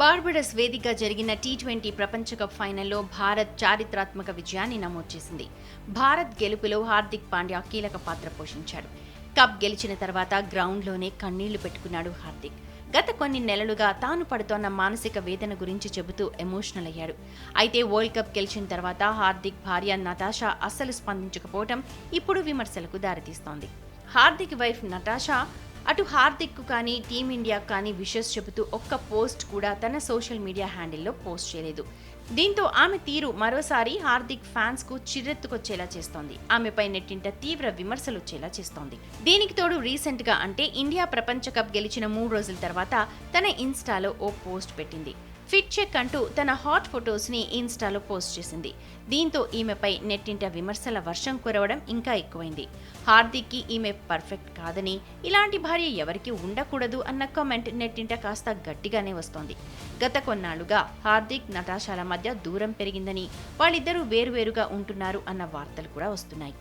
Barbados వేదిక జరిగిన T twenty ప్రపంచ కప్ ఫైనల్లో భారత్ చారిత్రాత్మక విజయాన్ని నమోదు చేసింది. భారత్ గెలుపులో హార్దిక్ పాండ్యా కీలక పాత్ర పోషించాడు. కప్ గెలిచిన తర్వాత గ్రౌండ్లోనే కన్నీళ్ళు పెట్టుకున్నాడు హార్దిక్. గత కొన్ని నెలలుగా తాను పడుతోన్న మానసిక వేదన గురించి చెబుతూ ఎమోషనల్ అయ్యాడు. అయితే వరల్డ్ కప్ గెలిచిన తర్వాత హార్దిక్ భార్య నటాషా అస్సలు స్పందించకపోవటం ఇప్పుడు విమర్శలకు దారితీస్తోంది. హార్దిక్ వైఫ్ నటాషా అటు హార్దిక్ కానీ టీమిండియా కానీ విషెస్ చెబుతూ ఒక్క పోస్ట్ కూడా తన సోషల్ మీడియా హ్యాండిల్లో పోస్ట్ చేయలేదు. దీంతో ఆమె తీరు మరోసారి హార్దిక్ ఫ్యాన్స్కు చిరెత్తుకొచ్చేలా చేస్తోంది. ఆమెపై నెట్టింట తీవ్ర విమర్శలు వచ్చేలా చేస్తోంది. దీనికి తోడు రీసెంట్గా అంటే ఇండియా ప్రపంచ కప్ గెలిచిన మూడు రోజుల తర్వాత తన ఇన్స్టాలో ఓ పోస్ట్ పెట్టింది. ఫిట్ చెక్ అంటూ తన హాట్ ఫొటోస్ని ఇన్స్టాలో పోస్ట్ చేసింది. దీంతో ఈమెపై నెట్టింట విమర్శల వర్షం కురవడం ఇంకా ఎక్కువైంది. హార్దిక్కి ఈమె పర్ఫెక్ట్ కాదని ఇలాంటి భార్య ఎవరికి ఉండకూడదు అన్న కామెంట్ నెట్టింట కాస్త గట్టిగానే వస్తోంది. గత కొన్నాళ్ళుగా హార్దిక్ నటాషాల మధ్య దూరం పెరిగిందని వాళ్ళిద్దరూ వేరువేరుగా ఉంటున్నారు అన్న వార్తలు కూడా వస్తున్నాయి.